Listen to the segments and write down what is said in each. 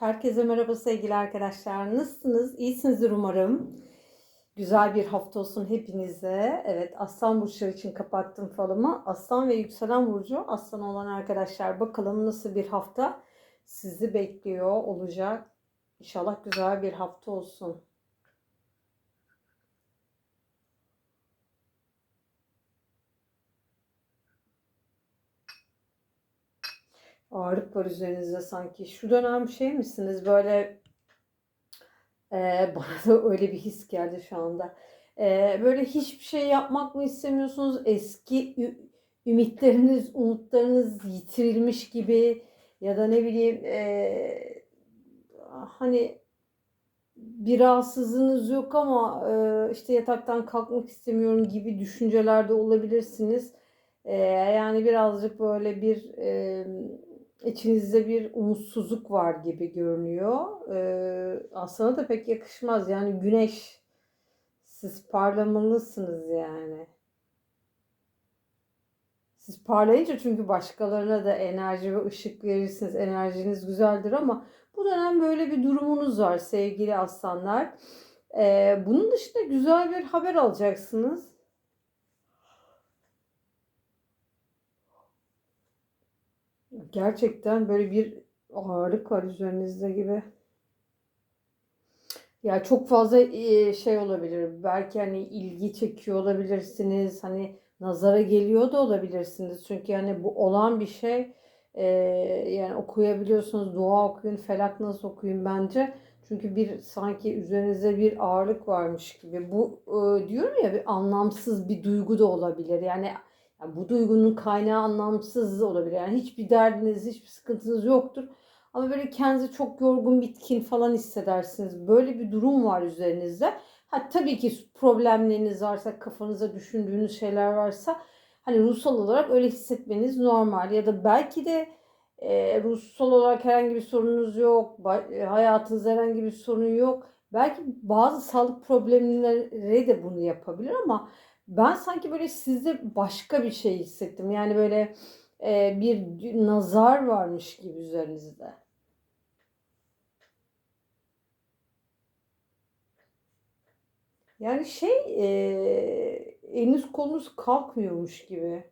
Herkese merhaba sevgili arkadaşlar. Nasılsınız? İyisinizdir umarım. Güzel bir hafta olsun hepinize. Evet Aslan burçları için kapattım falımı. Aslan ve yükselen burcu aslan olan arkadaşlar bakalım nasıl bir hafta sizi bekliyor olacak. İnşallah güzel bir hafta olsun. Ağırlık var üzerinizde sanki. Şu dönem şey misiniz böyle e, bana da öyle bir his geldi şu anda. E, böyle hiçbir şey yapmak mı istemiyorsunuz? Eski ümitleriniz, umutlarınız yitirilmiş gibi ya da ne bileyim e, hani bir rahatsızlığınız yok ama e, işte yataktan kalkmak istemiyorum gibi düşüncelerde olabilirsiniz. E, yani birazcık böyle bir e, içinizde bir umutsuzluk var gibi görünüyor. E, aslında da pek yakışmaz. Yani güneş siz parlamalısınız yani. Siz parlayınca çünkü başkalarına da enerji ve ışık verirsiniz. Enerjiniz güzeldir ama bu dönem böyle bir durumunuz var sevgili aslanlar. Ee, bunun dışında güzel bir haber alacaksınız. Gerçekten böyle bir ağırlık var üzerinizde gibi. Ya çok fazla e, şey olabilir. Belki hani ilgi çekiyor olabilirsiniz. Hani nazara geliyor da olabilirsiniz. Çünkü yani bu olan bir şey. E, yani okuyabiliyorsunuz. Dua okuyun, felak nasıl okuyun bence. Çünkü bir sanki üzerinizde bir ağırlık varmış gibi. Bu e, diyorum ya bir anlamsız bir duygu da olabilir. Yani, yani bu duygunun kaynağı anlamsız olabilir. Yani hiçbir derdiniz, hiçbir sıkıntınız yoktur. Ama böyle kendinizi çok yorgun, bitkin falan hissedersiniz. Böyle bir durum var üzerinizde. Ha tabii ki problemleriniz varsa, kafanıza düşündüğünüz şeyler varsa hani ruhsal olarak öyle hissetmeniz normal. Ya da belki de e, ruhsal olarak herhangi bir sorununuz yok, e, hayatınızda herhangi bir sorun yok. Belki bazı sağlık problemleri de bunu yapabilir ama ben sanki böyle sizde başka bir şey hissettim. Yani böyle e, bir nazar varmış gibi üzerinizde. Yani şey e, eliniz kolunuz kalkmıyormuş gibi.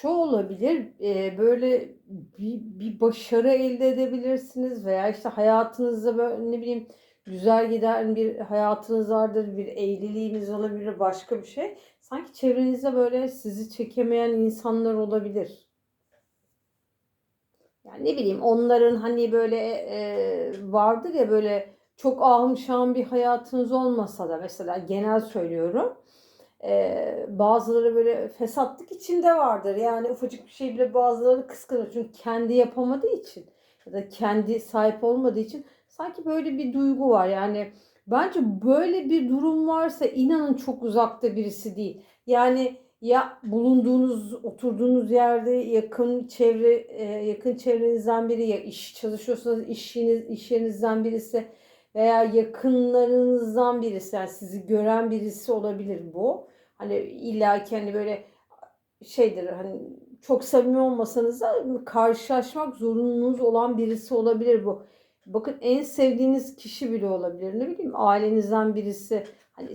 Şu olabilir e, böyle bir, bir başarı elde edebilirsiniz veya işte hayatınızda böyle ne bileyim güzel giden bir hayatınız vardır, bir evliliğiniz olabilir, başka bir şey. Sanki çevrenizde böyle sizi çekemeyen insanlar olabilir. Yani ne bileyim onların hani böyle e, vardır ya böyle çok ahım şahım bir hayatınız olmasa da mesela genel söylüyorum. E, bazıları böyle fesatlık içinde vardır. Yani ufacık bir şey bile bazıları kıskanır. Çünkü kendi yapamadığı için ya da kendi sahip olmadığı için sanki böyle bir duygu var. Yani bence böyle bir durum varsa inanın çok uzakta birisi değil. Yani ya bulunduğunuz, oturduğunuz yerde yakın çevre yakın çevrenizden biri ya iş çalışıyorsanız işiniz iş yerinizden birisi veya yakınlarınızdan birisi yani sizi gören birisi olabilir bu. Hani illa ki hani böyle şeydir hani çok samimi olmasanız da karşılaşmak zorunluluğunuz olan birisi olabilir bu. Bakın en sevdiğiniz kişi bile olabilir. Ne bileyim ailenizden birisi. Hani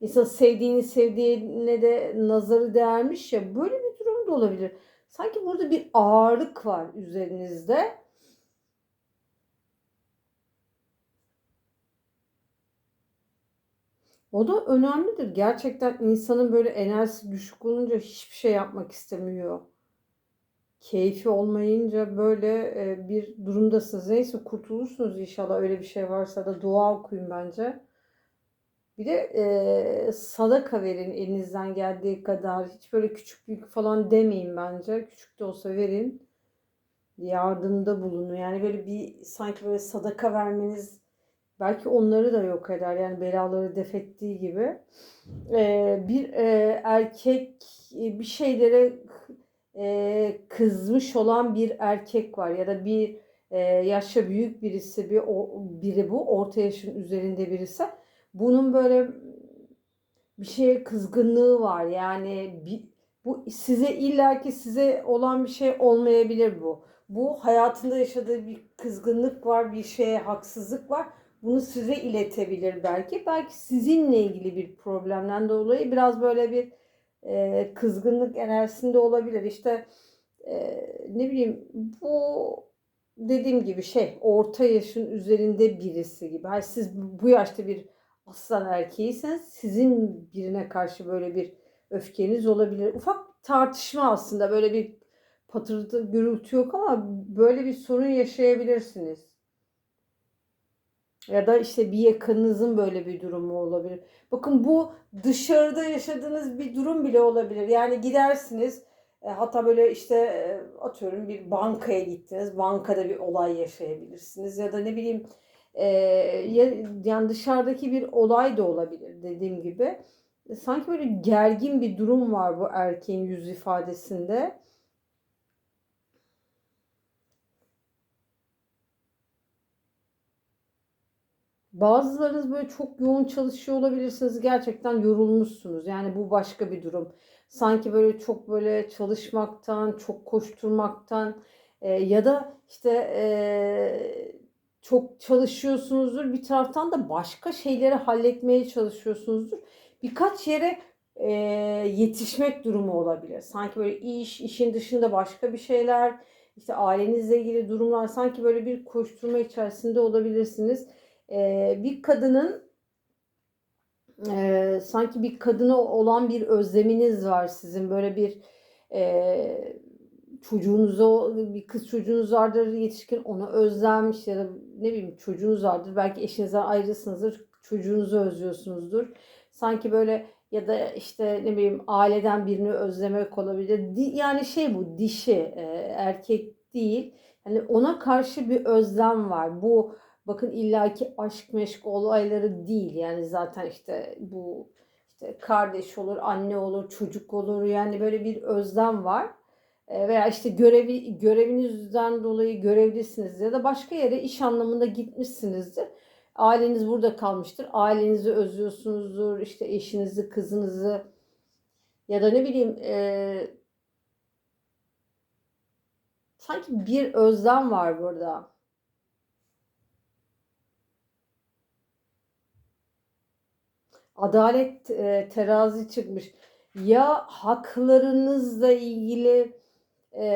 insan sevdiğini sevdiğine de nazarı değermiş ya böyle bir durum da olabilir. Sanki burada bir ağırlık var üzerinizde. O da önemlidir. Gerçekten insanın böyle enerjisi düşük olunca hiçbir şey yapmak istemiyor. Keyfi olmayınca böyle e, bir durumdasınız. Neyse kurtulursunuz inşallah öyle bir şey varsa da dua okuyun bence. Bir de e, sadaka verin elinizden geldiği kadar. Hiç böyle küçük büyük falan demeyin bence. Küçük de olsa verin. Yardımda bulunun. Yani böyle bir sanki böyle sadaka vermeniz belki onları da yok eder. Yani belaları def ettiği gibi. E, bir e, erkek e, bir şeylere e, kızmış olan bir erkek var ya da bir e, yaşça büyük birisi bir o, biri bu orta yaşın üzerinde birisi bunun böyle bir şeye kızgınlığı var yani bir, Bu size illaki size olan bir şey olmayabilir bu. Bu hayatında yaşadığı bir kızgınlık var, bir şeye haksızlık var. Bunu size iletebilir belki. Belki sizinle ilgili bir problemden dolayı biraz böyle bir e, kızgınlık enerjisinde olabilir. İşte e, ne bileyim bu dediğim gibi şey orta yaşın üzerinde birisi gibi. Hani siz bu yaşta bir aslan erkeğiyseniz sizin birine karşı böyle bir öfkeniz olabilir. Ufak tartışma aslında böyle bir patırtı gürültü yok ama böyle bir sorun yaşayabilirsiniz. Ya da işte bir yakınınızın böyle bir durumu olabilir. Bakın bu dışarıda yaşadığınız bir durum bile olabilir. Yani gidersiniz e, hatta böyle işte e, atıyorum bir bankaya gittiniz. Bankada bir olay yaşayabilirsiniz. Ya da ne bileyim e, yani dışarıdaki bir olay da olabilir dediğim gibi. Sanki böyle gergin bir durum var bu erkeğin yüz ifadesinde. Bazılarınız böyle çok yoğun çalışıyor olabilirsiniz. Gerçekten yorulmuşsunuz. Yani bu başka bir durum. Sanki böyle çok böyle çalışmaktan, çok koşturmaktan e, ya da işte e, çok çalışıyorsunuzdur. Bir taraftan da başka şeyleri halletmeye çalışıyorsunuzdur. Birkaç yere e, yetişmek durumu olabilir. Sanki böyle iş, işin dışında başka bir şeyler, işte ailenizle ilgili durumlar sanki böyle bir koşturma içerisinde olabilirsiniz e, bir kadının e, sanki bir kadına olan bir özleminiz var sizin. Böyle bir e, çocuğunuza bir kız çocuğunuz vardır yetişkin ona özlenmiş ya da ne bileyim çocuğunuz vardır. Belki eşinizden ayrısınızdır çocuğunuzu özlüyorsunuzdur. Sanki böyle ya da işte ne bileyim aileden birini özlemek olabilir. Yani şey bu dişi e, erkek değil. Yani ona karşı bir özlem var. Bu Bakın illaki aşk meşk olayları değil. Yani zaten işte bu işte kardeş olur, anne olur, çocuk olur. Yani böyle bir özlem var. E, veya işte görevi görevinizden dolayı görevlisiniz ya da başka yere iş anlamında gitmişsinizdir. Aileniz burada kalmıştır. Ailenizi özlüyorsunuzdur. işte eşinizi, kızınızı ya da ne bileyim e, sanki bir özlem var burada. Adalet e, terazi çıkmış. Ya haklarınızla ilgili e,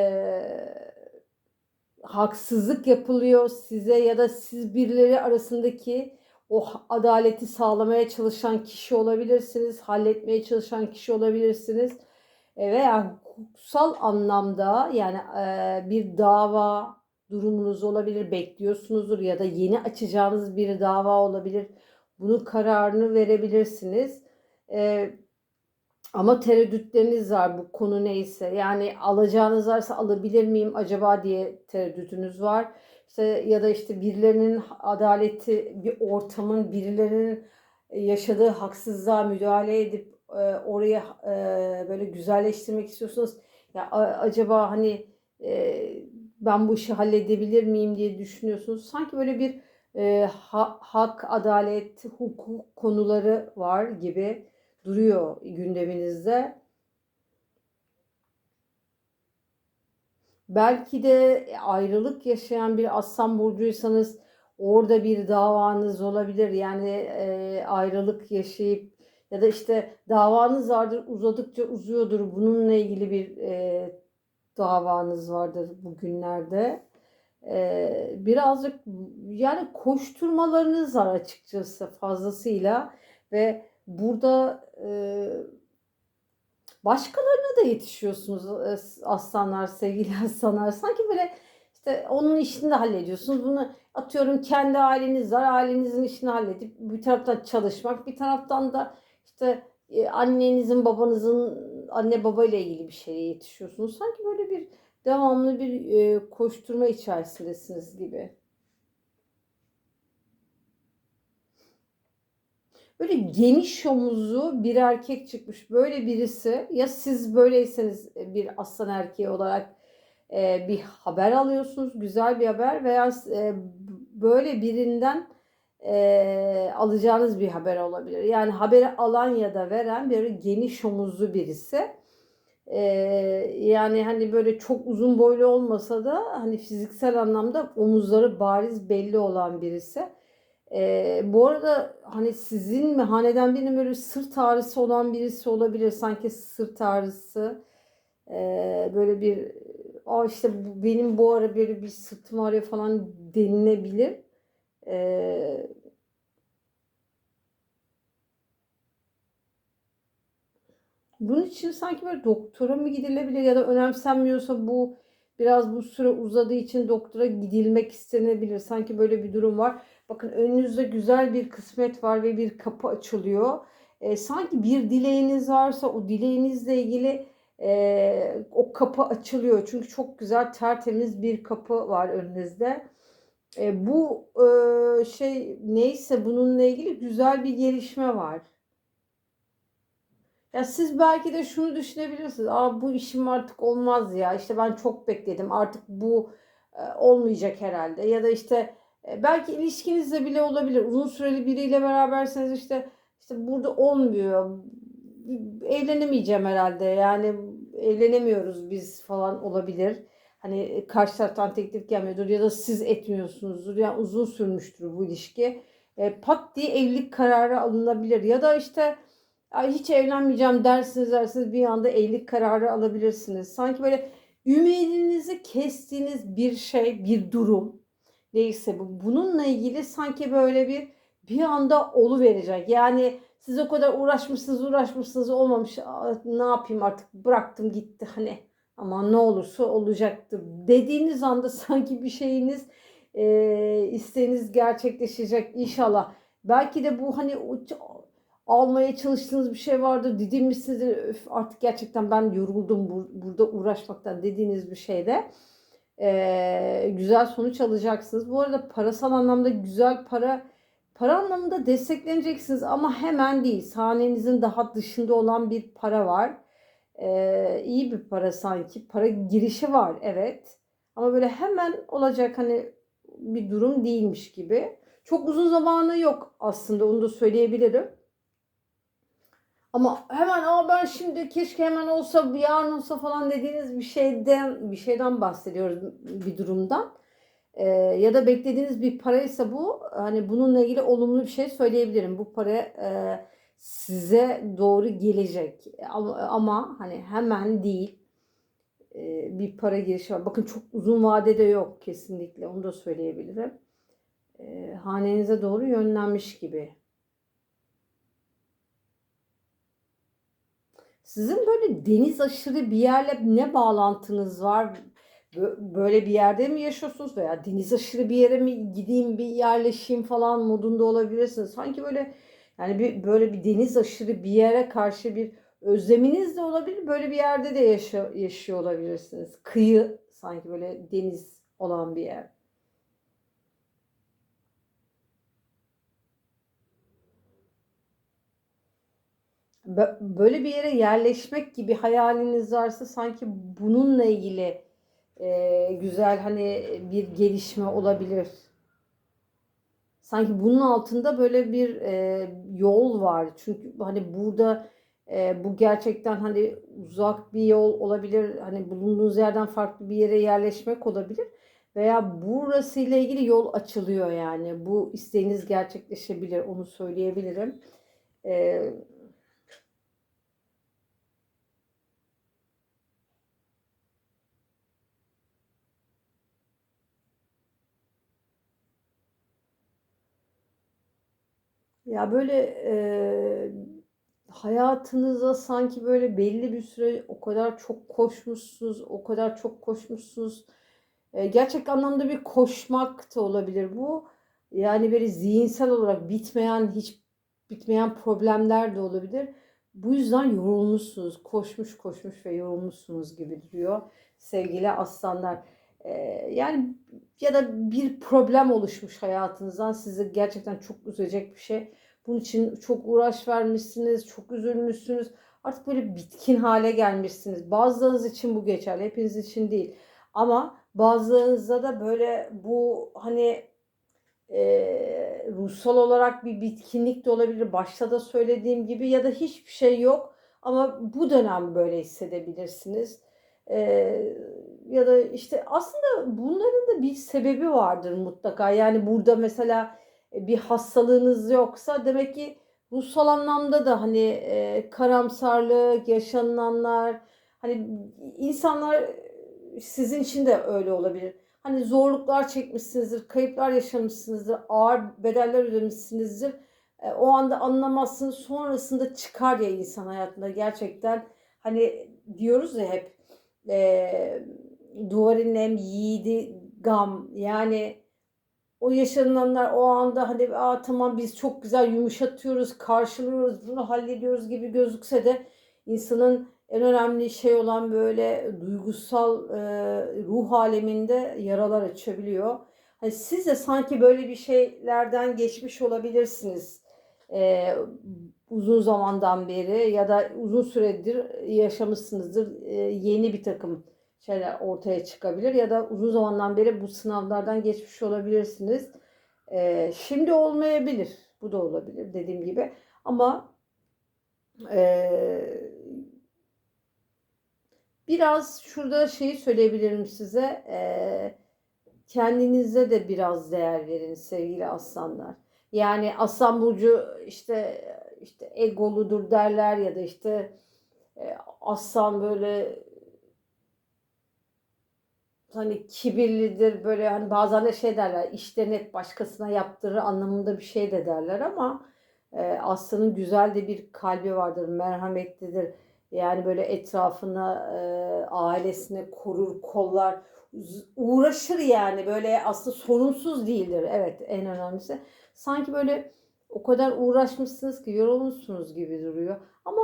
haksızlık yapılıyor size ya da siz birileri arasındaki o adaleti sağlamaya çalışan kişi olabilirsiniz, halletmeye çalışan kişi olabilirsiniz e, veya hukuksal anlamda yani e, bir dava durumunuz olabilir, bekliyorsunuzdur ya da yeni açacağınız bir dava olabilir bunun kararını verebilirsiniz. Ee, ama tereddütleriniz var bu konu neyse. Yani alacağınız varsa alabilir miyim acaba diye tereddütünüz var. İşte ya da işte birilerinin adaleti, bir ortamın birilerinin yaşadığı haksızlığa müdahale edip e, oraya e, böyle güzelleştirmek istiyorsunuz. Ya acaba hani e, ben bu işi halledebilir miyim diye düşünüyorsunuz. Sanki böyle bir e, ha, hak, adalet, hukuk konuları var gibi duruyor gündeminizde. Belki de ayrılık yaşayan bir aslan burcuysanız orada bir davanız olabilir. Yani e, ayrılık yaşayıp ya da işte davanız vardır uzadıkça uzuyordur. Bununla ilgili bir e, davanız vardır bugünlerde birazcık yani koşturmalarınız var açıkçası fazlasıyla ve burada başkalarına da yetişiyorsunuz aslanlar, sevgili aslanlar. Sanki böyle işte onun işini de hallediyorsunuz. Bunu atıyorum kendi aileniz var. Ailenizin işini halledip bir taraftan çalışmak, bir taraftan da işte annenizin, babanızın anne baba ile ilgili bir şeye yetişiyorsunuz. Sanki böyle bir devamlı bir e, koşturma içerisindesiniz gibi. Böyle geniş omuzlu bir erkek çıkmış. Böyle birisi ya siz böyleyseniz e, bir aslan erkeği olarak e, bir haber alıyorsunuz. Güzel bir haber veya e, böyle birinden e, alacağınız bir haber olabilir. Yani haberi alan ya da veren bir geniş omuzlu birisi Ee, yani hani böyle çok uzun boylu olmasa da hani fiziksel anlamda omuzları bariz belli olan birisi. Ee, bu arada hani sizin mi haneden birinin böyle sırt ağrısı olan birisi olabilir. Sanki sırt ağrısı ee, böyle bir Aa işte benim bu ara böyle bir sırtım ağrıyor falan denilebilir. Ee, bunun için sanki böyle doktora mı gidilebilir ya da önemsenmiyorsa bu biraz bu süre uzadığı için doktora gidilmek istenebilir. Sanki böyle bir durum var. Bakın önünüzde güzel bir kısmet var ve bir kapı açılıyor. Ee, sanki bir dileğiniz varsa o dileğinizle ilgili e, o kapı açılıyor. Çünkü çok güzel tertemiz bir kapı var önünüzde. E, bu e, şey neyse bununla ilgili güzel bir gelişme var. Ya siz belki de şunu düşünebilirsiniz. Aa bu işim artık olmaz ya. İşte ben çok bekledim. Artık bu e, olmayacak herhalde. Ya da işte e, belki ilişkinizde bile olabilir. Uzun süreli biriyle beraberseniz işte işte burada olmuyor. Evlenemeyeceğim herhalde. Yani evlenemiyoruz biz falan olabilir. Hani karşı taraftan teklif gelmiyordur ya da siz etmiyorsunuzdur. Yani uzun sürmüştür bu ilişki. E, pat diye evlilik kararı alınabilir. Ya da işte Ay hiç evlenmeyeceğim dersiniz dersiniz bir anda evlilik kararı alabilirsiniz. Sanki böyle ümidinizi kestiğiniz bir şey, bir durum neyse bu. Bununla ilgili sanki böyle bir bir anda olu verecek. Yani siz o kadar uğraşmışsınız uğraşmışsınız olmamış ne yapayım artık bıraktım gitti hani ama ne olursa olacaktı dediğiniz anda sanki bir şeyiniz e, isteğiniz gerçekleşecek inşallah. Belki de bu hani almaya çalıştığınız bir şey vardır. Didinmişsinizdir. Öf, artık gerçekten ben yoruldum bu, burada uğraşmaktan dediğiniz bir şeyde e, güzel sonuç alacaksınız. Bu arada parasal anlamda güzel para para anlamında destekleneceksiniz ama hemen değil. Sahnenizin daha dışında olan bir para var. E, iyi bir para sanki. Para girişi var evet. Ama böyle hemen olacak hani bir durum değilmiş gibi. Çok uzun zamanı yok aslında onu da söyleyebilirim. Ama hemen ama ben şimdi keşke hemen olsa bir yarın olsa falan dediğiniz bir şeyden bir şeyden bahsediyoruz bir durumdan. Ee, ya da beklediğiniz bir paraysa bu hani bununla ilgili olumlu bir şey söyleyebilirim. Bu para e, size doğru gelecek ama, ama hani hemen değil e, bir para girişi var. Bakın çok uzun vadede yok kesinlikle onu da söyleyebilirim. E, hanenize doğru yönlenmiş gibi. Sizin böyle deniz aşırı bir yerle ne bağlantınız var? Böyle bir yerde mi yaşıyorsunuz veya deniz aşırı bir yere mi gideyim bir yerleşeyim falan modunda olabilirsiniz. Sanki böyle yani bir böyle bir deniz aşırı bir yere karşı bir özleminiz de olabilir. Böyle bir yerde de yaşa, yaşıyor olabilirsiniz. Kıyı sanki böyle deniz olan bir yer. Böyle bir yere yerleşmek gibi hayaliniz varsa sanki bununla ilgili e, güzel hani bir gelişme olabilir. Sanki bunun altında böyle bir e, yol var. Çünkü hani burada e, bu gerçekten hani uzak bir yol olabilir. Hani bulunduğunuz yerden farklı bir yere yerleşmek olabilir. Veya burası ile ilgili yol açılıyor yani. Bu isteğiniz gerçekleşebilir. Onu söyleyebilirim. Eee Ya böyle e, hayatınıza sanki böyle belli bir süre o kadar çok koşmuşsunuz, o kadar çok koşmuşsunuz. E, gerçek anlamda bir koşmak da olabilir bu. Yani böyle zihinsel olarak bitmeyen, hiç bitmeyen problemler de olabilir. Bu yüzden yorulmuşsunuz, koşmuş koşmuş ve yorulmuşsunuz gibi duruyor sevgili aslanlar. Ee, yani ya da bir problem oluşmuş hayatınızdan sizi gerçekten çok üzecek bir şey. Bunun için çok uğraş vermişsiniz, çok üzülmüşsünüz. Artık böyle bitkin hale gelmişsiniz. Bazılarınız için bu geçerli, hepiniz için değil. Ama bazılarınızda da böyle bu hani e, ruhsal olarak bir bitkinlik de olabilir. Başta da söylediğim gibi ya da hiçbir şey yok. Ama bu dönem böyle hissedebilirsiniz. Ee, ya da işte aslında bunların da bir sebebi vardır mutlaka. Yani burada mesela e, bir hastalığınız yoksa demek ki ruhsal anlamda da hani e, karamsarlık, yaşananlar, hani insanlar sizin için de öyle olabilir. Hani zorluklar çekmişsinizdir, kayıplar yaşamışsınızdır, ağır bedeller ödemişsinizdir. E, o anda anlamazsınız, sonrasında çıkar ya insan hayatında gerçekten. Hani diyoruz ya hep e, duvarın nem yiğidi gam yani o yaşananlar o anda hani Aa, tamam biz çok güzel yumuşatıyoruz, karşılıyoruz, bunu hallediyoruz gibi gözükse de insanın en önemli şey olan böyle duygusal e, ruh aleminde yaralar açabiliyor. Hani siz de sanki böyle bir şeylerden geçmiş olabilirsiniz. E, uzun zamandan beri ya da uzun süredir yaşamışsınızdır. E, yeni bir takım şeyler ortaya çıkabilir ya da uzun zamandan beri bu sınavlardan geçmiş olabilirsiniz. Ee, şimdi olmayabilir. Bu da olabilir dediğim gibi. Ama e, biraz şurada şeyi söyleyebilirim size. E, kendinize de biraz değer verin sevgili aslanlar. Yani aslan burcu işte işte egoludur derler ya da işte e, aslan böyle hani kibirlidir böyle hani bazen de şey derler işlerini hep başkasına yaptırır anlamında bir şey de derler ama e, aslanın güzel de bir kalbi vardır merhametlidir. Yani böyle etrafına e, ailesine korur kollar uğraşır yani. Böyle aslında sorunsuz değildir. Evet en önemlisi. Sanki böyle o kadar uğraşmışsınız ki yorulmuşsunuz gibi duruyor. Ama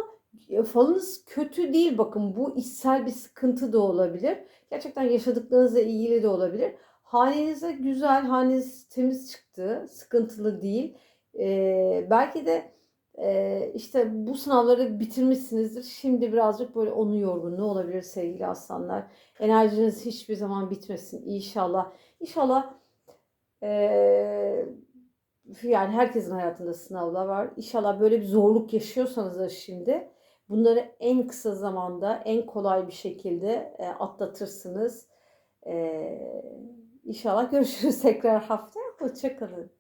falınız kötü değil bakın bu içsel bir sıkıntı da olabilir. Gerçekten yaşadıklarınızla ilgili de olabilir. Hanenize güzel, haneniz temiz çıktı, sıkıntılı değil. Ee, belki de e, işte bu sınavları bitirmişsinizdir. Şimdi birazcık böyle onun yorgunluğu olabilir sevgili aslanlar. Enerjiniz hiçbir zaman bitmesin inşallah. İnşallah e, yani herkesin hayatında sınavlar var. İnşallah böyle bir zorluk yaşıyorsanız da şimdi Bunları en kısa zamanda, en kolay bir şekilde e, atlatırsınız. E, inşallah görüşürüz tekrar haftaya. Hoşçakalın.